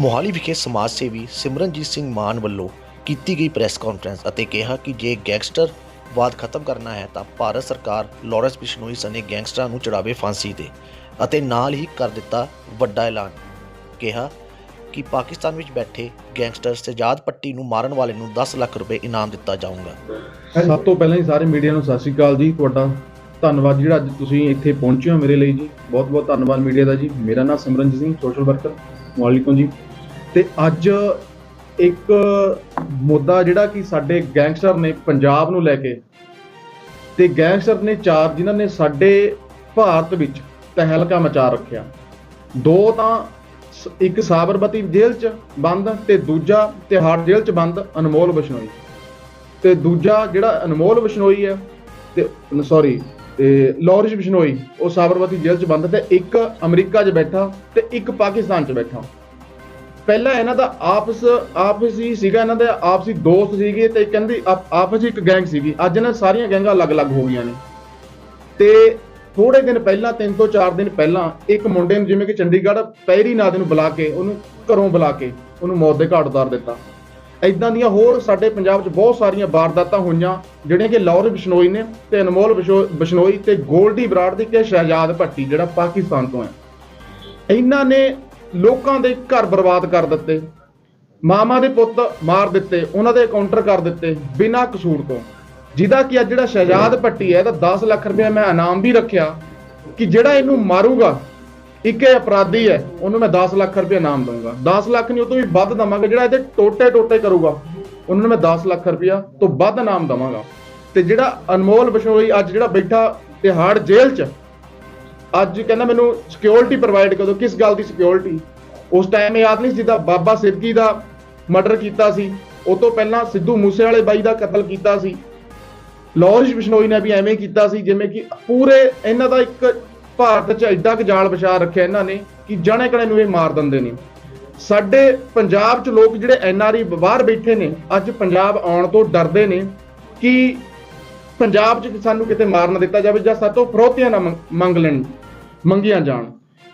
ਮੋਹਾਲੀ ਵਿਖੇ ਸਮਾਜ ਸੇਵੀ ਸਿਮਰਨਜੀਤ ਸਿੰਘ ਮਾਨ ਵੱਲੋਂ ਕੀਤੀ ਗਈ ਪ੍ਰੈਸ ਕਾਨਫਰੰਸ ਅਤੇ ਕਿਹਾ ਕਿ ਜੇ ਗੈਂਗਸਟਰ ਵਾਦ ਖਤਮ ਕਰਨਾ ਹੈ ਤਾਂ ਭਾਰਤ ਸਰਕਾਰ ਲਾਰੈਂਸ ਬਿਸ਼ਨੋਈ ਸਣੇ ਗੈਂਗਸਟਰਾਂ ਨੂੰ ਚੜਾਵੇ ਫਾਂਸੀ ਤੇ ਅਤੇ ਨਾਲ ਹੀ ਕਰ ਦਿੱਤਾ ਵੱਡਾ ਐਲਾਨ। ਕਿਹਾ ਕਿ ਪਾਕਿਸਤਾਨ ਵਿੱਚ ਬੈਠੇ ਗੈਂਗਸਟਰ ਸਜਾਦ ਪੱਟੀ ਨੂੰ ਮਾਰਨ ਵਾਲੇ ਨੂੰ 10 ਲੱਖ ਰੁਪਏ ਇਨਾਮ ਦਿੱਤਾ ਜਾਊਗਾ। ਸਭ ਤੋਂ ਪਹਿਲਾਂ ਹੀ ਸਾਰੇ ਮੀਡੀਆ ਨੂੰ ਸਤਿ ਸ਼੍ਰੀ ਅਕਾਲ ਜੀ। ਤੁਹਾਡਾ ਧੰਨਵਾਦ ਜਿਹੜਾ ਅੱਜ ਤੁਸੀਂ ਇੱਥੇ ਪਹੁੰਚੇ ਹੋ ਮੇਰੇ ਲਈ ਜੀ। ਬਹੁਤ ਬਹੁਤ ਧੰਨਵਾਦ ਮੀਡੀਆ ਦਾ ਜੀ। ਮੇਰਾ ਨਾਮ ਸਿਮਰਨਜੀਤ ਸਿੰਘ ਸੋਸ਼ਲ ਵਰਕਰ ਵਾਲੇਕੁਮ ਜੀ। ਤੇ ਅੱਜ ਇੱਕ ਮੁੱਦਾ ਜਿਹੜਾ ਕਿ ਸਾਡੇ ਗੈਂਗਸਟਰ ਨੇ ਪੰਜਾਬ ਨੂੰ ਲੈ ਕੇ, ਤੇ ਗੈਂਗਸਟਰ ਨੇ ਚਾਰ ਜਿਨ੍ਹਾਂ ਨੇ ਸਾਡੇ ਭਾਰਤ ਵਿੱਚ ਤਹਿਲਕਾ ਮਚਾ ਰੱਖਿਆ। ਦੋ ਤਾਂ ਸ- ਇੱਕ ਸਾਬਰਮਤੀ ਜੇਲ੍ਹ 'ਚ ਬੰਦ ਤੇ ਦੂਜਾ ਤਿਹਾੜ ਜੇਲ੍ਹ 'ਚ ਬੰਦ ਅਨਮੋਲ ਬਿਸ਼ਨੋਈ। ਤੇ ਦੂਜਾ ਜਿਹੜਾ ਅਨਮੋਲ ਬਿਸ਼ਨੋਈ ਹੈ, ਤੇ ਸੌਰੀ ਤੇ ਲੌਰੈਂਸ ਬਿਸ਼ਨੋਈ, ਉਹ ਸਾਬਰਮਤੀ ਜੇਲ੍ਹ 'ਚ ਬੰਦ ਤੇ ਇੱਕ ਅਮਰੀਕਾ 'ਚ ਬੈਠਾ ਤੇ ਇੱਕ ਪਾਕਿਸਤਾਨ 'ਚ ਬੈਠਾ। ਪਹਿਲਾਂ ਇਹਨਾਂ ਦਾ ਆਪਸ ਆਪਸ ਹੀ ਸੀਗਾ, ਇਹਨਾਂ ਦੇ ਆਪਸੀ ਦੋਸਤ ਸੀਗੇ ਤੇ ਕਹਿੰਦੀ ਆਪ- ਆਪਸ ਹੀ ਇੱਕ ਗੈਂਗ ਸੀਗੀ। ਅੱਜ ਇਹਨਾਂ ਸਾਰੀਆਂ ਗੈਂਗਾਂ ਅਲੱਗ-ਅਲੱਗ ਹੋ ਗਈਆਂ ਨੇ। ਤੇ ਥੋੜੇ ਦਿਨ ਪਹਿਲਾਂ, ਤਿੰਨ ਤੋਂ ਚਾਰ ਦਿਨ ਪਹਿਲਾਂ, ਇੱਕ ਮੁੰਡੇ ਨੂੰ ਜਿਵੇਂ ਕਿ ਚੰਡੀਗੜ੍ਹ ਪਹਿਰੀ ਨਾਦ ਨੂੰ ਬੁਲਾ ਕੇ, ਉਹਨੂੰ ਘਰੋਂ ਬੁਲਾ ਕੇ, ਉਹਨੂੰ ਮੌਤ ਦੇ ਘਾਟ ਉਤਾਰ ਦਿੱਤਾ। ਇਦਾਂ ਦੀਆਂ ਹੋਰ ਸਾਡੇ ਪੰਜਾਬ 'ਚ ਬਹੁਤ ਸਾਰੀਆਂ ਵਾਰਦਾਤਾਂ ਹੋਈਆਂ, ਜਿਹੜੀਆਂ ਕਿ ਲਾਹੌਰ ਬਿਸ਼ਨੋਈ ਨੇ ਤੇ ਅਨਮੋਲ ਬਿਸ਼ੋ- ਬਿਸ਼ਨੋਈ ਤੇ ਗੋਲਡੀ ਬਰਾੜ ਦੀ ਕਿ ਸ਼ਹਿਜਾਦ ਭੱਟੀ, ਜਿਹੜਾ ਪਾਕਿਸਤਾਨ ਤੋਂ ਹੈ। ਇਹਨਾਂ ਨੇ ਲੋਕਾਂ ਦੇ ਘਰ ਬਰਬਾਦ ਕਰ ਦਿੱਤੇ, ਮਾਮਾ ਦੇ ਪੁੱਤ ਮਾਰ ਦਿੱਤੇ, ਉਹਨਾਂ ਦੇ ਕਾਊਂਟਰ ਕਰ ਦਿੱਤੇ ਬਿਨਾਂ ਕਸੂਰ ਤੋਂ। ਜਿਹਦਾ ਕਿ ਅੱਜ ਜਿਹੜਾ ਸ਼ਹਿਜਾਦ ਭੱਟੀ ਹੈ, ਇਹਦਾ 10 ਲੱਖ ਰੁਪਏ ਮੈਂ ਇਨਾਮ ਵੀ ਰੱਖਿਆ ਕਿ ਜਿਹੜਾ ਇਹਨੂੰ ਮਾਰੂਗਾ ਇੱਕ ਇਹ ਅਪਰਾਧੀ ਹੈ, ਉਹਨੂੰ ਮੈਂ 10 ਲੱਖ ਰੁਪਏ ਇਨਾਮ ਦਊਂਗਾ। 10 ਲੱਖ ਨਹੀਂ, ਉਹ ਤੋਂ ਵੀ ਵੱਧ ਦਵਾਂਗਾ, ਜਿਹੜਾ ਇਹਦੇ ਟੋਟੇ ਟੋਟੇ ਕਰੂਗਾ, ਉਹਨਾਂ ਨੂੰ ਮੈਂ 10 ਲੱਖ ਰੁਪਇਆ ਤੋਂ ਵੱਧ ਇਨਾਮ ਦਵਾਂਗਾ। ਤੇ ਜਿਹੜਾ ਅਨਮੋਲ ਬਿਸ਼ਨੋਈ ਅੱਜ ਜਿਹੜਾ ਬੈਠਾ ਤਿਹਾੜ ਜੇਲ੍ਹ 'ਚ, ਅੱਜ ਕਹਿੰਦਾ ਮੈਨੂੰ ਸਿਕਿਉਰਿਟੀ ਪ੍ਰੋਵਾਈਡ ਕਰੋ, ਕਿਸ ਗੱਲ ਦੀ ਸਿਕਿਉਰਿਟੀ ਉਸ ਟਾਈਮ ਯਾਦ ਨਹੀਂ ਜਿੱਦਾਂ ਬਾਬਾ ਸਿਰਕੀ ਦਾ ਮਰਡਰ ਕੀਤਾ ਸੀ, ਉਹ ਤੋਂ ਪਹਿਲਾਂ ਸਿੱਧੂ ਮੂਸੇ ਵਾਲੇ ਬਾਈ ਦਾ ਕਤਲ ਕੀਤਾ ਸੀ। ਲੌਰੈਂਸ ਬਿਸ਼ਨੋਈ ਨੇ ਵੀ ਐਵੇਂ ਕੀਤਾ ਸੀ, ਜਿਵੇਂ ਕਿ ਪੂਰੇ ਇਹਨਾਂ ਦਾ ਇੱਕ ਭਾਰਤ 'ਚ ਐਡਾ ਕੁ ਜਾਲ ਵਿਛਾ ਰੱਖਿਆ ਇਹਨਾਂ ਨੇ ਕਿ ਜਾਣੇ ਕਣੇ ਨੂੰ ਇਹ ਮਾਰ ਦਿੰਦੇ ਨੇ। ਸਾਡੇ ਪੰਜਾਬ 'ਚ ਲੋਕ ਜਿਹੜੇ ਐਨਆਰਈ ਬਾਹਰ ਬੈਠੇ ਨੇ, ਅੱਜ ਪੰਜਾਬ ਆਉਣ ਤੋਂ ਡਰਦੇ ਨੇ ਕਿ ਪੰਜਾਬ 'ਚ ਸਾਨੂੰ ਕਿਤੇ ਮਾਰ ਨਾ ਦਿੱਤਾ ਜਾਵੇ ਜਾਂ ਸਾਤੋਂ ਫਰੋਤੀਆਂ ਨਾ ਮੰਗ ਲੈਣ, ਮੰਗੀਆਂ ਜਾਣ।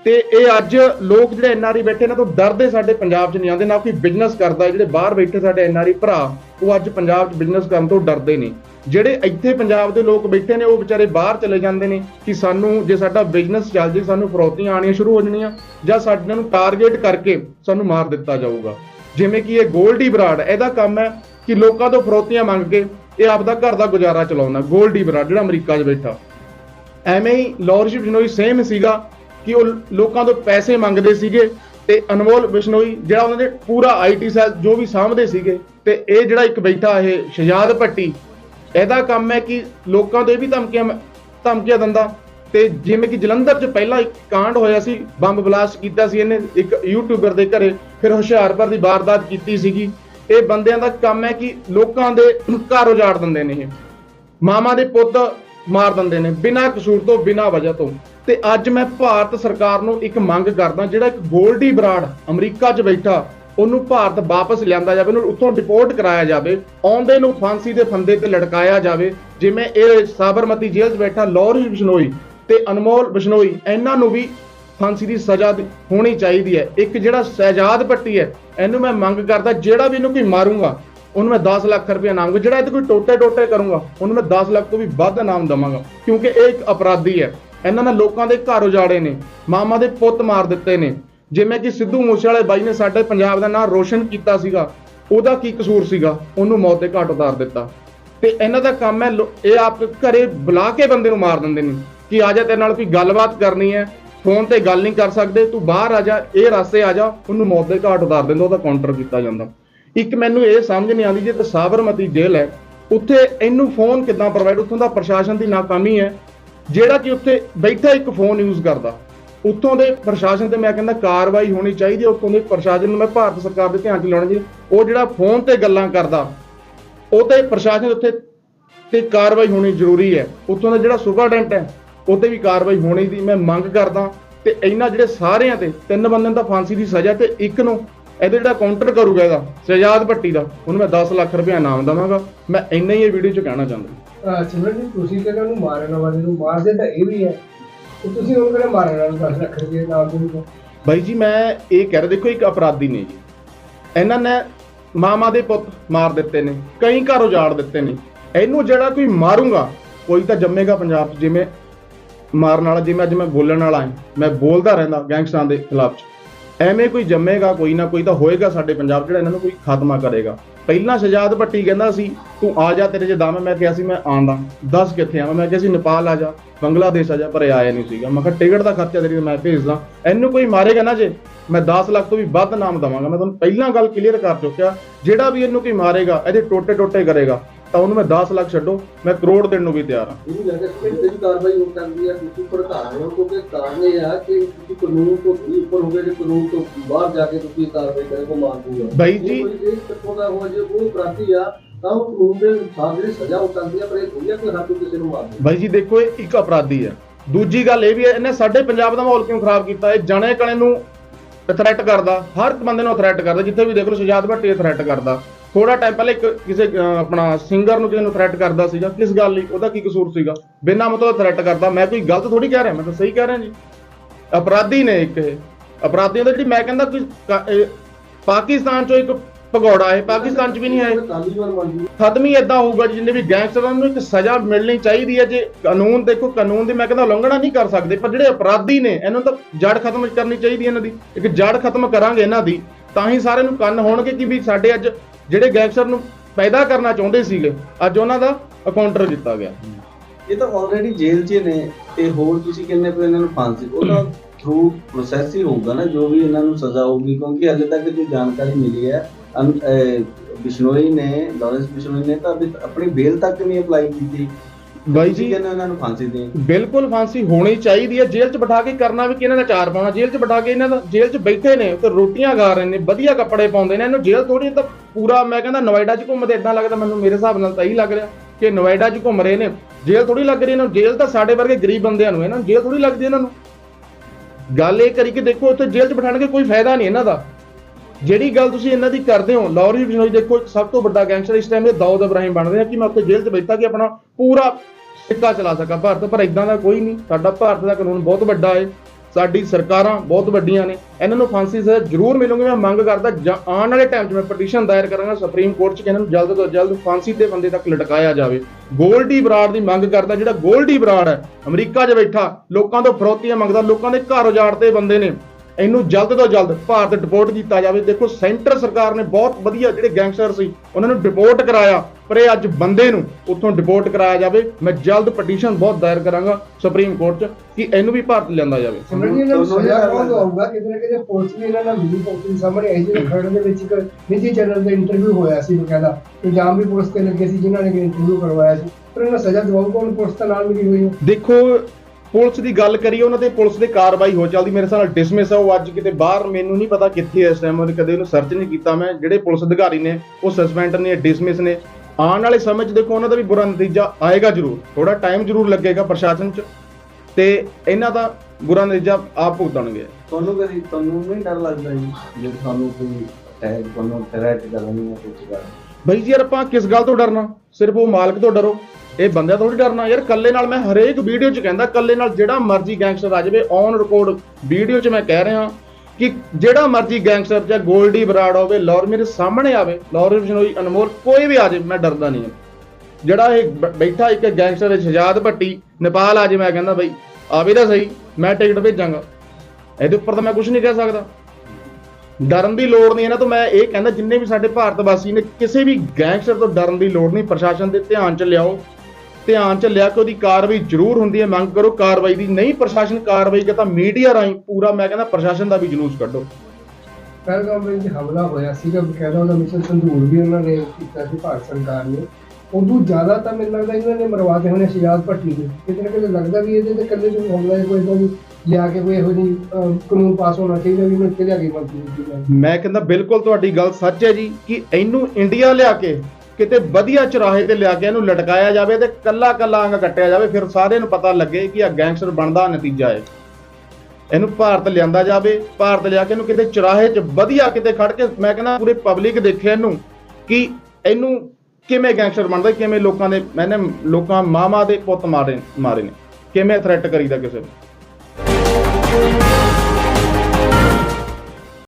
ਤੇ ਇਹ ਅੱਜ ਲੋਕ ਜਿਹੜੇ ਐਨਆਰਈ ਬੈਠੇ, ਇਹਨਾਂ ਤੋਂ ਡਰਦੇ ਸਾਡੇ ਪੰਜਾਬ 'ਚ ਨਹੀਂ ਆਉਂਦੇ, ਨਾ ਕੋਈ ਬਿਜ਼ਨਸ ਕਰਦਾ। ਜਿਹੜੇ ਬਾਹਰ ਬੈਠੇ ਸਾਡੇ ਐਨਆਰਈ ਭਰਾ, ਉਹ ਅੱਜ ਪੰਜਾਬ 'ਚ ਬਿਜ਼ਨਸ ਕਰਨ ਤੋਂ ਡਰਦੇ ਨੇ। ਜਿਹੜੇ ਇੱਥੇ ਪੰਜਾਬ ਦੇ ਲੋਕ ਬੈਠੇ ਨੇ, ਉਹ ਵਿਚਾਰੇ ਬਾਹਰ ਚਲੇ ਜਾਂਦੇ ਨੇ ਕਿ ਸਾਨੂੰ, ਜੇ ਸਾਡਾ ਬਿਜ਼ਨਸ ਚੱਲ ਜੇ, ਸਾਨੂੰ ਫਰੋਤੀਆਂ ਆਣੀਆਂ ਸ਼ੁਰੂ ਹੋ ਜਾਣੀਆਂ, ਜਾਂ ਸਾਡੇ ਨੂੰ ਟਾਰਗੇਟ ਕਰਕੇ ਸਾਨੂੰ ਮਾਰ ਦਿੱਤਾ ਜਾਊਗਾ। ਜਿਵੇਂ ਕਿ ਇਹ ਗੋਲਡੀ ਬਰਾਡ ਇਹਦਾ ਕੰਮ ਹੈ ਕਿ ਲੋਕਾਂ ਤੋਂ ਫਰੋਤੀਆਂ ਮੰਗ ਕੇ ਇਹ ਆਪਦਾ ਘਰ ਦਾ ਗੁਜ਼ਾਰਾ ਚਲਾਉਂਦਾ ਗੋਲਡੀ ਬਰਾਡ ਜਿਹੜਾ ਅਮਰੀਕਾ 'ਚ ਬੈਠਾ। ਐਵੇਂ ਹੀ ਲਾਰੈਂਸ ਜਨੋਈ ਸੇਮ ਸੀਗਾ ਕਿ ਉਹ ਲੋਕਾਂ ਤੋਂ ਪੈਸੇ ਮੰਗਦੇ ਸੀਗੇ ਤੇ ਅਨਮੋਲ ਬਿਸ਼ਨੋਈ, ਜਿਹੜਾ ਉਹਨਾਂ ਦੇ ਪੂਰਾ ਆਈਟੀ ਸੈੱਲ ਜੋ ਵੀ ਸਾਂਭਦੇ ਸੀਗੇ, ਤੇ ਇਹ ਜਿਹੜਾ ਇੱਕ ਬੈਠਾ ਇਹ ਸ਼ਜਾਦ ਭੱਟੀ, ਇਹਦਾ ਕੰਮ ਹੈ ਕਿ ਲੋਕਾਂ ਤੋਂ ਇਹ ਵੀ ਧਮਕੀਆਂ ਧਮਕੀਆਂ ਦਿੰਦਾ ਤੇ ਜਿਵੇਂ ਕਿ ਜਲੰਧਰ 'ਚ ਪਹਿਲਾਂ ਇੱਕ ਕਾਂਡ ਹੋਇਆ ਸੀ, ਬੰਬ ਬਲਾਸਟ ਕੀਤਾ ਸੀ ਇਹਨੇ ਇੱਕ ਯੂਟਿਊਬਰ ਦੇ ਘਰੇ, ਫਿਰ ਹੁਸ਼ਿਆਰਪੁਰ ਦੀ ਵਾਰਦਾਤ ਕੀਤੀ ਸੀਗੀ। ਇਹ ਬੰਦਿਆਂ ਦਾ ਕੰਮ ਹੈ ਕਿ ਲੋਕਾਂ ਦੇ ਘਰ ਉਜਾੜ ਦਿੰਦੇ ਨੇ ਇਹ। ਮਾਮਾ ਦੇ ਪੁੱਤ ਮਾਰ ਦਿੰਦੇ ਨੇ, ਬਿਨਾਂ ਕਸੂਰ ਤੋਂ, ਬਿਨਾਂ ਵਜ੍ਹਾ ਤੋਂ। ਤੇ ਅੱਜ ਮੈਂ ਭਾਰਤ ਸਰਕਾਰ ਨੂੰ ਇੱਕ ਮੰਗ ਕਰਦਾ, ਜਿਹੜਾ ਇੱਕ ਗੋਲਡੀ ਬਰਾੜ ਅਮਰੀਕਾ 'ਚ ਬੈਠਾ, ਉਹਨੂੰ ਭਾਰਤ ਵਾਪਸ ਲਿਆਂਦਾ ਜਾਵੇ, ਉਹਨੂੰ ਉੱਥੋਂ ਡਿਪੋਰਟ ਕਰਾਇਆ ਜਾਵੇ, ਆਉਂਦੇ ਨੂੰ ਫਾਂਸੀ ਦੇ ਫੰਦੇ ਤੇ ਲਟਕਾਇਆ ਜਾਵੇ, ਜਿਵੇਂ ਇਹ ਸਾਬਰਮਤੀ ਜੇਲ੍ਹ 'ਚ ਬੈਠਾ ਲੌਰੈਂਸ ਬਿਸ਼ਨੋਈ ਤੇ ਅਨਮੋਲ ਬਿਸ਼ਨੋਈ, ਇਹਨਾਂ ਨੂੰ ਵੀ ਫਾਂਸੀ ਦੀ ਸਜ਼ਾ ਹੋਣੀ ਚਾਹੀਦੀ ਹੈ। ਇੱਕ ਜਿਹੜਾ ਸਹਿਜਾਦ ਪੱਟੀ ਹੈ, ਇਹਨੂੰ ਮੈਂ ਮੰਗ ਕਰਦਾ, ਜਿਹੜਾ ਵੀ ਇਹਨੂੰ ਕੋਈ ਮਾਰੂਗਾ, ਉਹਨੂੰ ਮੈਂ 10 ਲੱਖ ਰੁਪਏ ਇਨਾਮ ਜਿਹੜਾ ਇਹ ਤੇ ਕੋਈ ਟੋਟੇ ਟੋਟੇ ਕਰੂੰਗਾ, ਉਹਨੂੰ ਮੈਂ 10 ਲੱਖ ਤੋਂ ਵੀ ਵੱਧ ਇਨਾਮ ਦਵਾਂਗਾ, ਕਿਉਂਕਿ ਇਹ ਇੱਕ ਅਪਰਾਧੀ ਹੈ। ਇਹਨਾਂ ਨੇ ਲੋਕਾਂ ਦੇ ਘਰ ਉਜਾੜੇ ਨੇ, ਮਾਮਾ ਦੇ ਪੁੱਤ ਮਾਰ ਦਿੱਤੇ ਨੇ। ਜਿਵੇਂ ਕਿ ਸਿੱਧੂ ਮੂਸੇਵਾਲੇ ਬਾਈ ਨੇ ਸਾਡੇ ਪੰਜਾਬ ਦਾ ਨਾਮ ਰੋਸ਼ਨ ਕੀਤਾ ਸੀਗਾ, ਉਹਦਾ ਕੀ ਕਸੂਰ ਸੀਗਾ? ਉਹਨੂੰ ਮੌਤ ਦੇ ਘਾਟ ਉਤਾਰ ਦਿੱਤਾ। ਤੇ ਇਹਨਾਂ ਦਾ ਕੰਮ ਹੈ ਲੋ- ਇਹ ਆਪ ਘਰੇ ਬੁਲਾ ਕੇ ਬੰਦੇ ਨੂੰ ਮਾਰ ਦਿੰਦੇ ਨੇ ਕਿ ਆ ਜਾ ਤੇਰੇ ਨਾਲ ਕੋਈ ਗੱਲਬਾਤ ਕਰਨੀ ਹੈ, ਫੋਨ ਤੇ ਗੱਲ ਨਹੀਂ ਕਰ ਸਕਦੇ, ਤੂੰ ਬਾਹਰ ਆ ਜਾ, ਇਹ ਰਸਤੇ ਆ ਜਾ, ਉਹਨੂੰ ਮੌਤ ਦੇ ਘਾਟ ਉਤਾਰ ਦਿੰਦਾ, ਉਹਦਾ ਕਾਊਂਟਰ ਕੀਤਾ ਜਾਂਦਾ। ਇੱਕ ਮੈਨੂੰ ਇਹ ਸਮਝ ਨਹੀਂ ਆਉਂਦੀ ਜੇ ਤਾਂ ਸਾਬਰਮਤੀ ਜੇਲ੍ਹ ਹੈ, ਉੱਥੇ ਇਹਨੂੰ ਫੋਨ ਕਿੱਦਾਂ ਪ੍ਰੋਵਾਈਡ ਉੱਥੋਂ ਦਾ ਪ੍ਰਸ਼ਾਸਨ ਦੀ ਨਾਕਾਮੀ ਹੈ ਜਿਹੜਾ ਕਿ ਉੱਥੇ ਬੈਠਾ ਇੱਕ ਫੋਨ ਯੂਜ਼ ਕਰਦਾ। ਉੱਥੋਂ ਦੇ ਪ੍ਰਸ਼ਾਸਨ ਤੇ ਮੈਂ ਕਹਿੰਦਾ ਕਾਰਵਾਈ ਹੋਣੀ ਚਾਹੀਦੀ ਹੈ ਉੱਥੋਂ ਦੇ ਪ੍ਰਸ਼ਾਸਨ ਨੂੰ ਮੈਂ ਭਾਰਤ ਸਰਕਾਰ ਦੇ ਧਿਆਨ 'ਚ ਲਿਆਉਣਾ ਚਾਹੀਦਾ। ਉਹ ਜਿਹੜਾ ਫੋਨ ਤੇ ਗੱਲਾਂ ਕਰਦਾ, ਉਹ ਤੇ ਪ੍ਰਸ਼ਾਸਨ ਉੱਥੇ ਤੇ ਕਾਰਵਾਈ ਹੋਣੀ ਜ਼ਰੂਰੀ ਹੈ। ਉੱਥੋਂ ਦਾ ਜਿਹੜਾ ਸੁਪਰਡੈਂਟ ਹੈ, ਉਹ ਤੇ ਵੀ ਕਾਰਵਾਈ ਹੋਣੀ ਦੀ ਮੈਂ ਮੰਗ ਕਰਦਾ। ਤੇ ਇਹਨਾਂ ਜਿਹੜੇ ਸਾਰਿਆਂ ਤੇ, ਤਿੰਨ ਬੰਦਿਆਂ ਦਾ ਫਾਂਸੀ ਦੀ ਸਜ਼ਾ ਤੇ ਇੱਕ ਨੂੰ ਇਹਦੇ ਜਿਹੜਾ ਕਾਊਂਟਰ ਕਰੂਗਾ ਇਹਦਾ ਸਜਾਦ ਭੱਟੀ ਦਾ, ਉਹਨੂੰ ਮੈਂ 10 ਲੱਖ ਰੁਪਏ ਇਨਾਮ ਦੇਵਾਂਗਾ। ਮੈਂ ਇੰਨਾ ਹੀ ਇਹ ਵੀਡੀਓ 'ਚ ਕਹਿਣਾ ਚਾਹੁੰਦਾ। ਸਿਮਰਨ ਜੀ, ਤੁਸੀਂ ਕਹਿੰਦੇ ਉਹਨੂੰ ਮਾਰਨ ਵਾਲੇ ਨੂੰ ਮਾਰਦੇ ਤਾਂ ਇਹ ਵੀ ਹੈ। ਤੇ ਤੁਸੀਂ ਉਹਨੂੰ ਕਹਿੰਦੇ ਮਾਰਨ ਵਾਲੇ ਨੂੰ 10 ਲੱਖ ਨਾਲ ਦੇ ਦਿਓ ਬਾਈ ਜੀ, ਮੈਂ ਇਹ ਕਹਿ ਰਿਹਾ, ਦੇਖੋ ਇੱਕ ਅਪਰਾਧੀ ਨੇ ਜੀ। ਇਹਨਾਂ ਨੇ ਮਾਮਾ ਦੇ ਪੁੱਤ ਮਾਰ ਦਿੱਤੇ ਨੇ, ਕਈ ਘਰ ਉਜਾੜ ਦਿੱਤੇ ਨੇ। ਇਹਨੂੰ ਜਿਹੜਾ ਕੋਈ ਮਾਰੂਗਾ, ਕੋਈ ਤਾਂ ਜੰਮੇਗਾ ਪੰਜਾਬ 'ਚ, ਜਿਵੇਂ ਮਾਰਨ ਵਾਲਾ, ਜਿਵੇਂ ਅੱਜ ਮੈਂ ਬੋਲਣ ਵਾਲਾ ਹਾਂ। ਮੈਂ ਬੋਲਦਾ ਰਹਿੰਦਾ ਗੈਂਗਸਟਰਾਂ ਦੇ ਖਿਲਾਫ 'ਚ। ਐਵੇਂ ਕੋਈ ਜੰਮੇਗਾ, ਕੋਈ ਨਾ ਕੋਈ ਤਾਂ ਹੋਏਗਾ ਸਾਡੇ ਪੰਜਾਬ ਜਿਹੜਾ ਇਹਨਾਂ ਨੂੰ ਕੋਈ ਖਾਤਮਾ ਕਰੇਗਾ। ਪਹਿਲਾਂ ਸ਼ਜਾਦ ਭੱਟੀ ਕਹਿੰਦਾ ਸੀ ਤੂੰ ਆ ਜਾ ਤੇਰੇ 'ਚ ਦਮ ਹੈ ਮੈਂ ਕਿਹਾ ਸੀ ਮੈਂ ਆਂਦਾ 10 ਕਿੱਥੇ ਆਵਾਂ ਮੈਂ ਕਿਹਾ ਸੀ ਨੇਪਾਲ ਆ ਜਾ ਬੰਗਲਾਦੇਸ਼ ਆ ਜਾ ਪਰ ਇਹ ਆਇਆ ਨਹੀਂ ਸੀਗਾ। ਮੈਂ ਕਿਹਾ ਟਿਕਟ ਦਾ ਖਰਚਾ ਤੇਰੀ ਮੈਂ ਭੇਜਦਾ। ਇਹਨੂੰ ਕੋਈ ਮਾਰੇਗਾ ਨਾ ਜੇ ਮੈਂ 10 ਲੱਖ ਤੋਂ ਵੀ ਵੱਧ ਨਾਮ ਦਵਾਂਗਾ। ਮੈਂ ਤੁਹਾਨੂੰ ਪਹਿਲਾਂ ਗੱਲ ਕਲੀਅਰ ਕਰ ਚੁੱਕਿਆ। ਜਿਹੜਾ ਵੀ ਇਹਨੂੰ ਕੋਈ ਮਾਰੇਗਾ ਇਹਦੇ ਟੋਟੇ ਟੋਟੇ ਕਰੇਗਾ। ਤਾਂ ਉਹਨੂੰ ਮੈਂ 10 ਲੱਖ ਛੱਡੋ ਮੈਂ ਕਰੋੜ ਦੇਣ ਨੂੰ ਵੀ ਤਿਆਰ ਹਾਂ। ਇਹਨੂੰ ਜਾ ਕੇ ਕਿਤੇ ਵੀ ਕਾਰਵਾਈ ਹੋ ਸਕਦੀ ਹੈ। ਤੁਸੀਂ ਭੜਕਾ ਰਹੇ ਹੋ ਕਿਉਂਕਿ ਕਾਰਨ ਇਹ ਆ ਕਿ ਤੁਸੀਂ ਕਾਨੂੰਨ ਤੋਂ ਵੀ ਉੱਪਰ ਹੋ ਗਏ ਜੇ ਕਾਨੂੰਨ ਤੋਂ ਬਾਹਰ ਜਾ ਕੇ ਤੁਸੀਂ ਕਾਰਵਾਈ ਕਰੇ ਕੋ ਮਾਰ ਦੂਗਾ ਬਾਈ ਜੀ- ਇਹ ਤੱਕੋ ਦਾ ਹੋ ਜੇ ਉਹ ਅਪਰਾਧੀ ਆ। ਤਾਂ ਉਹ ਕਾਨੂੰਨ ਦੇ ਅਨੁਸਾਰ ਜਿਹੜੀ ਸਜ਼ਾ ਹੋ ਸਕਦੀ ਹੈ ਪਰ ਇਹ ਥੋੜੀ ਆ ਕਿ ਹਰ ਕੋਈ ਕਿਸੇ ਨੂੰ ਮਾਰ ਦੇ ਬਾਈ ਜੀ, ਦੇਖੋ, ਇਹ ਇੱਕ ਅਪਰਾਧੀ ਹੈ ਦੂਜੀ ਗੱਲ ਇਹ ਵੀ ਹੈ ਇਹਨੇ ਸਾਡੇ ਪੰਜਾਬ ਦਾ ਮਾਹੌਲ ਕਿਉਂ ਖਰਾਬ ਕੀਤਾ? ਇਹ ਜਣੇ ਕਣੇ ਨੂੰ ਥ੍ਰੈਟ ਕਰਦਾ, ਹਰ ਬੰਦੇ ਨੂੰ ਥ੍ਰੈਟ ਕਰਦਾ, ਜਿੱਥੇ ਵੀ ਦੇਖ ਲਓ ਸ਼ਜਾਦ ਭੱਟੀ ਥ੍ਰੈਟ ਕਰਦਾ। ਥੋੜਾ ਟਾਈਮ ਪਹਿਲੇ ਇੱਕ ਕਿਸੇ ਆਪਣਾ ਸਿੰਗਰ ਨੂੰ ਕਿਸੇ ਨੂੰ ਥ੍ਰੈਟ ਕਰਦਾ ਸੀਗਾ, ਕਿਸ ਗੱਲ ਲਈ? ਉਹਦਾ ਕੀ ਕਸੂਰ ਸੀਗਾ? ਬਿਨਾਂ ਮਤਲਬ ਥ੍ਰੈਟ ਕਰਦਾ। ਮੈਂ ਕੋਈ ਗਲਤ ਥੋੜੀ ਕਹਿ ਰਿਹਾ, ਮੈਂ ਤਾਂ ਸਹੀ ਕਹਿ ਰਿਹਾ ਜੀ। ਅਪਰਾਧੀ ਨੇ ਇੱਕ ਇਹ। ਅਪਰਾਧੀਆਂ ਦਾ ਜਿਹੜੀ, ਮੈਂ ਕਹਿੰਦਾ ਕੋਈ ਪਾਕਿਸਤਾਨ ਚੋਂ ਇੱਕ ਭਗੌੜਾ ਹੈ ਪਾਕਿਸਤਾਨ ਚ ਵੀ ਨਹੀਂ ਗਈ ਖਤਮ ਹੀ ਇਦਾਂ ਹੋਊਗਾ ਜੀ, ਜਿੰਨੇ ਵੀ ਗੈਂਗਸਟਰਾਂ ਨੂੰ ਇੱਕ ਸਜ਼ਾ ਮਿਲਣੀ ਚਾਹੀਦੀ ਹੈ ਜੇ ਕਾਨੂੰਨ ਦੇਖੋ ਕਾਨੂੰਨ ਦੀ ਮੈਂ ਕਹਿੰਦਾ ਉਲੰਘਣਾ ਨਹੀਂ ਕਰ ਸਕਦੇ ਪਰ ਜਿਹੜੇ ਅਪਰਾਧੀ ਨੇ ਇਹਨਾਂ ਨੂੰ ਤਾਂ ਜੜ ਖਤਮ ਕਰਨੀ ਚਾਹੀਦੀ ਇਹਨਾਂ ਦੀ। ਇੱਕ ਜੜ ਖਤਮ ਕਰਾਂਗੇ ਇਹਨਾਂ ਦੀ ਤਾਂ ਹੀ ਸਾਰਿਆਂ ਨੂੰ ਕੰਨ ਹੋਣਗੇ ਕਿ ਵੀ ਸਾਡੇ ਅੱਜ ਜਿਹੜੇ ਗੈਂਗਸਟਰ ਨੂੰ ਪੈਦਾ ਕਰਨਾ ਚਾਹੁੰਦੇ ਸੀਗੇ ਅੱਜ ਉਹਨਾਂ ਦਾ ਅਕਾਊਂਟਰ ਕੀਤਾ ਗਿਆ। ਇਹ ਤਾਂ ਆਲਰੇਡੀ ਜੇਲ੍ਹ 'ਚ ਨੇ ਤੇ ਹੋਰ ਤੁਸੀਂ ਕਿੰਨੇ ਪੇ ਇਹਨਾਂ ਨੂੰ ਫਾਂਸੀ ਉਹਦਾ ਥਰੂ ਪ੍ਰੋਸੈਸ ਹੀ ਹੋਊਗਾ ਨਾ ਜੋ ਵੀ ਇਹਨਾਂ ਨੂੰ ਸਜ਼ਾ ਹੋਊਗੀ ਕਿਉਂਕਿ ਹਾਲੇ ਤੱਕ ਜੋ ਜਾਣਕਾਰੀ ਮਿਲੀ ਹੈ ਬਿਸ਼ਨੋਈ ਨੇ ਲਾਰੈਂਸ ਬਿਸ਼ਨੋਈ ਨੇ ਤਾਂ ਆਪਣੀ ਬੇਲ ਤੱਕ ਨਹੀਂ ਅਪਲਾਈ ਕੀਤੀ। ਬਾਈ ਜੀ ਕਹਿੰਦੇ ਇਹਨਾਂ ਨੂੰ ਫਾਂਸੀ ਦੇ ਬਿਲਕੁਲ ਫਾਂਸੀ ਹੋਣੀ ਚਾਹੀਦੀ ਹੈ। ਜੇਲ੍ਹ 'ਚ ਬਿਠਾ ਕੇ ਕਰਨਾ ਵੀ ਕਿ ਇਹਨਾਂ ਦਾ ਚਾਰ ਪਾਉਣਾ? ਜੇਲ੍ਹ 'ਚ ਬਿਠਾ ਕੇ ਇਹਨਾਂ ਦਾ ਜੇਲ੍ਹ 'ਚ ਬੈਠੇ ਨੇ ਤੇ ਰੋਟੀਆਂ ਖਾ ਰਹੇ ਨੇ ਵਧੀਆ ਕੱਪੜੇ ਪਾਉਂਦੇ ਨੇ। ਇਹਨੂੰ ਜੇਲ੍ਹ ਥੋੜੀ ਤਾਂ ਪੂਰਾ ਮੈਂ ਕਹਿੰਦਾ ਨੋਇਡਾ 'ਚ ਘੁੰਮਦੇ ਇਦਾਂ ਲੱਗਦਾ ਮੈਨੂੰ ਮੇਰੇ ਹਿਸਾਬ ਨਾਲ ਤਾਂ ਇਹੀ ਲੱਗ ਰਿਹਾ ਕਿ ਨੋਇਡਾ 'ਚ ਘੁੰਮ ਰਹੇ ਨੇ। ਜੇਲ੍ਹ ਥੋੜੀ ਲੱਗ ਰਹੀ ਇਹਨਾਂ ਨੂੰ ਜੇਲ੍ਹ ਤਾਂ ਸਾਡੇ ਵਰਗੇ ਗਰੀਬ ਬੰਦਿਆਂ ਨੂੰ ਇਹਨਾਂ ਨੂੰ ਜੇਲ੍ਹ ਥੋੜੀ ਲੱਗਦੀ ਇਹਨਾਂ ਨੂੰ। ਗੱਲ ਇਹ ਕਰੀ ਕਿ ਦੇਖੋ ਉੱਥੇ ਜੇਲ੍ਹ 'ਚ ਬਿਠਾਣ ਕੇ ਕੋਈ ਫਾਇਦਾ ਨਹੀਂ ਇਹਨਾਂ ਦਾ। ਜਿਹੜੀ ਗੱਲ ਤੁਸੀਂ ਇਹਨਾਂ ਦੀ ਕਰਦੇ ਹੋ ਲੌਰੀ ਬਿਸ਼ਨੋਈ ਦੇਖੋ ਇੱਕ ਸਭ ਤੋਂ ਵੱਡਾ ਗੈਂਗਸਟਰ ਇਸ ਟਾਈਮ ਦੇ ਦਾਊਦ ਇਬਰਾਹਿਮ ਬਣ ਰਿਹਾ ਕਿ ਮੈਂ ਉੱਥੇ ਜੇਲ੍ਹ 'ਚ ਬੈਠਾ ਕਿ ਆਪਣਾ ਪੂਰਾ ਸਿੱਕਾ ਚਲਾ ਸਕਾਂ ਭਾਰਤ, ਪਰ ਇਦਾਂ ਦਾ ਕੋਈ ਨਹੀਂ। ਸਾਡਾ ਭਾਰਤ ਦਾ ਕਾਨੂੰਨ ਬਹੁਤ ਵੱਡਾ ਹੈ ਸਾਡੀ ਸਰਕਾਰਾਂ ਬਹੁਤ ਵੱਡੀਆਂ ਨੇ। ਇਹਨਾਂ ਨੂੰ ਫਾਂਸੀ ਸਜ਼ਾ ਜ਼ਰੂਰ ਮਿਲੂਗੀ। ਮੈਂ ਮੰਗ ਕਰਦਾ ਜਾਂ ਆਉਣ ਵਾਲੇ ਟਾਈਮ 'ਚ ਮੈਂ ਪਟੀਸ਼ਨ ਦਾਇਰ ਕਰਾਂਗਾ ਸੁਪਰੀਮ ਕੋਰਟ 'ਚ ਕਿ ਇਹਨਾਂ ਨੂੰ ਜਲਦ ਤੋਂ ਜਲਦ ਫਾਂਸੀ ਦੇ ਬੰਦੇ ਤੱਕ ਲਟਕਾਇਆ ਜਾਵੇ। ਗੋਲਡੀ ਬਰਾੜ ਦੀ ਮੰਗ ਕਰਦਾ, ਜਿਹੜਾ ਗੋਲਡੀ ਬਰਾੜ ਹੈ, ਅਮਰੀਕਾ 'ਚ ਬੈਠਾ, ਲੋਕਾਂ ਤੋਂ ਫਰੋਤੀਆਂ ਮੰਗਦਾ, ਲੋਕਾਂ ਦੇ ਘਰ ਉਜਾੜਦੇ ਬੰਦੇ ਨੇ। ਇਹਨੂੰ ਜਲਦ ਤੋਂ ਜਲਦ ਭਾਰਤ ਡਿਪੋਰਟ ਕੀਤਾ ਜਾਵੇ। ਦੇਖੋ ਸੈਂਟਰ ਸਰਕਾਰ ਨੇ ਬਹੁਤ ਵਧੀਆ ਜਿਹੜੇ ਗੈਂਗਸਟਰ ਸੀ ਉਹਨਾਂ ਨੂੰ ਡਿਪੋਰਟ ਕਰਾਇਆ ਪਰ ਇਹ ਅੱਜ ਬੰਦੇ ਨੂੰ ਉੱਥੋਂ ਡਿਪੋਰਟ ਕਰਾਇਆ ਜਾਵੇ। ਮੈਂ ਜਲਦ ਪਟੀਸ਼ਨ ਬਹੁਤ ਦਾਇਰ ਕਰਾਂਗਾ ਸੁਪਰੀਮ ਕੋਰਟ 'ਚ ਕਿ ਇਹਨੂੰ ਵੀ ਭਾਰਤ ਲਿਆਂਦਾ ਜਾਵੇ। ਸਿਮਰਨ ਜੀ ਇਹਨਾਂ ਨੂੰ ਦੋਨੋਂ ਸਜ਼ਾ ਜਗ੍ਹਾ ਕੌਣ ਦਵਾਊਗਾ ਕਿਤੇ ਨਾ ਕਿਤੇ ਪੁਲਿਸ ਨੇ ਇਹਨਾਂ ਨਾਲ ਮਿਲੀ ਭੁਗਤਣ ਸਾਹਮਣੇ ਆਈ ਜਿਹੜੇ ਖਰੜ ਦੇ ਵਿੱਚ ਇੱਕ ਨਿੱਜੀ ਚੈਨਲ ਤੇ ਇੰਟਰਵਿਊ ਹੋਇਆ ਸੀ ਬਕਾਇਦਾ। ਇਲਜ਼ਾਮ ਵੀ ਪੁਲਿਸ ਤੇ ਲੱਗੇ ਸੀ ਜਿਨ੍ਹਾਂ ਨੇ ਇੰਟਰਵਿਊ ਕਰਵਾਇਆ ਸੀ। ਪਰ ਇਹਨਾਂ ਨੂੰ ਸਜ਼ਾ ਦਵਾਊ ਕੌਣ ਪੁਲਿਸ ਤਾਂ ਨਾਲ ਮਿਲੀ ਹੋਈ ਹੈ? ਦੇਖੋ ਪੁਲਿਸ ਦੀ ਗੱਲ ਕਰੀਏ ਉਹਨਾਂ ਤੇ ਪੁਲਿਸ ਦੀ ਕਾਰਵਾਈ ਹੋ ਚੱਲਦੀ। ਮੇਰੇ ਨਾਲ ਡਿਸਮਿਸ ਆ ਉਹ ਅੱਜ ਕਿਤੇ ਬਾਹਰ ਮੈਨੂੰ ਨਹੀਂ ਪਤਾ ਕਿੱਥੇ ਇਸ ਟਾਈਮ ਉਹਨੇ ਕਦੇ ਉਹਨੂੰ ਸਰਚ ਨਹੀਂ ਕੀਤਾ ਮੈਂ। ਜਿਹੜੇ ਪੁਲਿਸ ਅਧਿਕਾਰੀ ਨੇ ਉਹ ਸਸਪੈਂਡ ਨੇ ਡਿਸਮਿਸ ਨੇ। ਆਉਣ ਵਾਲੇ ਸਮੇਂ 'ਚ ਦੇਖੋ ਉਹਨਾਂ ਦਾ ਵੀ ਬੁਰਾ ਨਤੀਜਾ ਆਏਗਾ ਜ਼ਰੂਰ। ਥੋੜਾ ਟਾਈਮ ਜ਼ਰੂਰ ਲੱਗੇਗਾ ਪ੍ਰਸ਼ਾਸਨ 'ਚ। ਤੇ ਇਹਨਾਂ ਦਾ ਬੁਰਾ ਨਤੀਜਾ ਆਪ ਭੁਗਤਣਗੇ। ਤੁਹਾਨੂੰ ਕਦੀ ਤੁਹਾਨੂੰ ਨਹੀਂ ਡਰ ਲੱਗਦਾ ਜੀ ਜੇ ਤੁਹਾਨੂੰ ਕੋਈ ਅਟੈਕ ਤੁਹਾਨੂੰ ਥ੍ਰੈਟ ਕਰਨੀ ਹੈ ਕੁਝ ਕਰ ਬਈ ਜੀ ਯਾਰ ਆਪਾਂ ਕਿਸ ਗੱਲ ਤੋਂ ਡਰਨਾ? ਸਿਰਫ ਉਹ ਮਾਲਕ ਤੋਂ ਡਰੋ। ਇਹ ਬੰਦਿਆਂ ਤੋਂ ਡਰਨਾ। ਯਾਰ ਕੱਲੇ ਨਾਲ ਮੈਂ ਹਰੇਕ ਵੀਡੀਓ 'ਚ ਕਹਿੰਦਾ ਕੱਲੇ ਨਾਲ ਜਿਹੜਾ ਮਰਜ਼ੀ ਗੈਂਗਸਟਰ ਆ ਜਾਵੇ ਔਨ ਰਿਕਾਰਡ ਵੀਡੀਓ 'ਚ ਮੈਂ ਕਹਿ ਰਿਹਾ ਕਿ ਜਿਹੜਾ ਮਰਜ਼ੀ ਗੈਂਗਸਟਰ ਜਾਂ ਗੋਲਡੀ ਬਰਾੜ ਹੋਵੇ, ਲੌਰ ਮੇਰੇ ਸਾਹਮਣੇ ਆਵੇ, ਲੌਰ ਬਿਸ਼ਨੋਈ ਅਨਮੋਲ, ਕੋਈ ਵੀ ਆ ਜਾਵੇ, ਮੈਂ ਡਰਦਾ ਨਹੀਂ ਹਾਂ। ਜਿਹੜਾ ਇਹ ਬੈਠਾ ਇੱਕ ਗੈਂਗਸਟਰ ਹੈ ਸ਼ਜਾਦ ਭੱਟੀ, ਨੇਪਾਲ ਆ ਜੇ ਮੈਂ ਕਹਿੰਦਾ ਬਈ ਆਵੇ ਤਾਂ ਸਹੀ, ਮੈਂ ਟਿਕਟ ਭੇਜਾਂਗਾ। ਇਹਦੇ ਉੱਪਰ ਤਾਂ ਮੈਂ ਕੁਝ ਨਹੀਂ ਕਹਿ ਸਕਦਾ। ਡਰਨ ਦੀ ਲੋੜ ਨਹੀਂ ਇਹਨਾਂ ਤੋਂ ਮੈਂ ਇਹ ਕਹਿੰਦਾ ਜਿੰਨੇ ਵੀ ਸਾਡੇ ਭਾਰਤ ਵਾਸੀ ਨੇ, ਕਿਸੇ ਵੀ ਗੈਂਗਸਟਰ ਤੋਂ ਡਰਨ ਦੀ ਲੋੜ ਨਹੀਂ, ਪ੍ਰਸ਼ਾਸਨ ਦੇ ਧਿਆਨ 'ਚ ਲਿਆਓ। ਧਿਆਨ 'ਚ ਲਿਆ ਕੇ ਉਹਦੀ ਕਾਰਵਾਈ ਜ਼ਰੂਰ ਹੁੰਦੀ ਹੈ। ਮੰਗ ਕਰੋ ਕਾਰਵਾਈ ਦੀ। ਨਹੀਂ ਪ੍ਰਸ਼ਾਸਨ ਕਾਰਵਾਈ ਕਰਦਾ ਮੀਡੀਆ ਰਾਹੀਂ ਪੂਰਾ ਮੈਂ ਕਹਿੰਦਾ ਪ੍ਰਸ਼ਾਸਨ ਦਾ ਵੀ ਜਲੂਸ ਕੱਢੋ। ਪਹਿਲਗਾਮ ਵਿੱਚ ਹਮਲਾ ਹੋਇਆ ਸੀਗਾ। ਬਕਾਇਦਾ ਉਹਦਾ ਮਿਸ਼ਨ ਸੰਦੂਰ ਵੀ ਉਹਨਾਂ ਨੇ ਕੀਤਾ ਸੀ ਭਾਰਤ ਸਰਕਾਰ ਨੇ। ਉਦੋਂ ਜ਼ਿਆਦਾ ਤਾਂ ਮੈਨੂੰ ਲੱਗਦਾ ਇਹਨਾਂ ਨੇ ਮਰਵਾਤੇ ਹੋਣੇ ਸ਼ਿਆਦ ਭੱਟੀ ਦੇ। ਕਿਤੇ ਨਾ ਕਿਤੇ ਲੱਗਦਾ ਵੀ ਇਹਦੇ ਤੇ ਇਕੱਲੇ ਜੋ ਹਮਲਾ ਹੈ ਕੋਈ ਦੀ ਲਿਆ ਕੇ ਕੋਈ ਇਹੋ ਜਿਹੀ ਕਾਨੂੰਨ ਪਾਸ ਹੋਣਾ ਚਾਹੀਦਾ ਵੀ ਇਹਨੂੰ ਇੱਥੇ ਲਿਆ ਕੇ ਮੰਤਰੀ ਦਿੱਤੀ ਜਾਵੇ। ਮੈਂ ਕਹਿੰਦਾ ਬਿਲਕੁਲ ਤੁਹਾਡੀ ਗੱਲ ਸੱਚ ਹੈ ਜੀ ਕਿ ਇਹਨੂੰ ਇੰਡੀਆ ਲਿਆ ਕੇ ਕਿਤੇ ਵਧੀਆ ਚੁਰਾਹੇ ਤੇ ਲਿਆ ਕੇ ਇਹਨੂੰ ਲਟਕਾਇਆ ਜਾਵੇ ਤੇ ਕੱਲਾ ਕੱਲਾ ਅੰਗ ਕੱਟਿਆ ਜਾਵੇ, ਫਿਰ ਸਾਰਿਆਂ ਨੂੰ ਪਤਾ ਲੱਗੇ ਕਿ ਆ ਗੈਂਗਸਟਰ ਬਣਦਾ ਨਤੀਜਾ ਹੈ। ਇਹਨੂੰ ਭਾਰਤ ਲਿਆਂਦਾ ਜਾਵੇ, ਭਾਰਤ ਲਿਆ ਕੇ ਇਹਨੂੰ ਕਿਤੇ ਚੁਰਾਹੇ 'ਚ ਵਧੀਆ ਕਿਤੇ ਖੜ ਕੇ ਮੈਂ ਕਹਿੰਦਾ ਪੂਰੇ ਪਬਲਿਕ ਦੇਖੇ ਇਹਨੂੰ ਕਿ ਇਹਨੂੰ ਕਿਵੇਂ ਗੈਂਗਸਟਰ ਬਣਦਾ, ਕਿਵੇਂ ਲੋਕਾਂ ਦੇ ਮੈਨੇ ਲੋਕਾਂ ਮਾਮਾ ਦੇ ਪੁੱਤ ਮਾਰੇ ਮਾਰੇ ਨੇ, ਕਿਵੇਂ ਥ੍ਰੈਟ ਕਰੀਦਾ ਕਿਸੇ ਨੂੰ।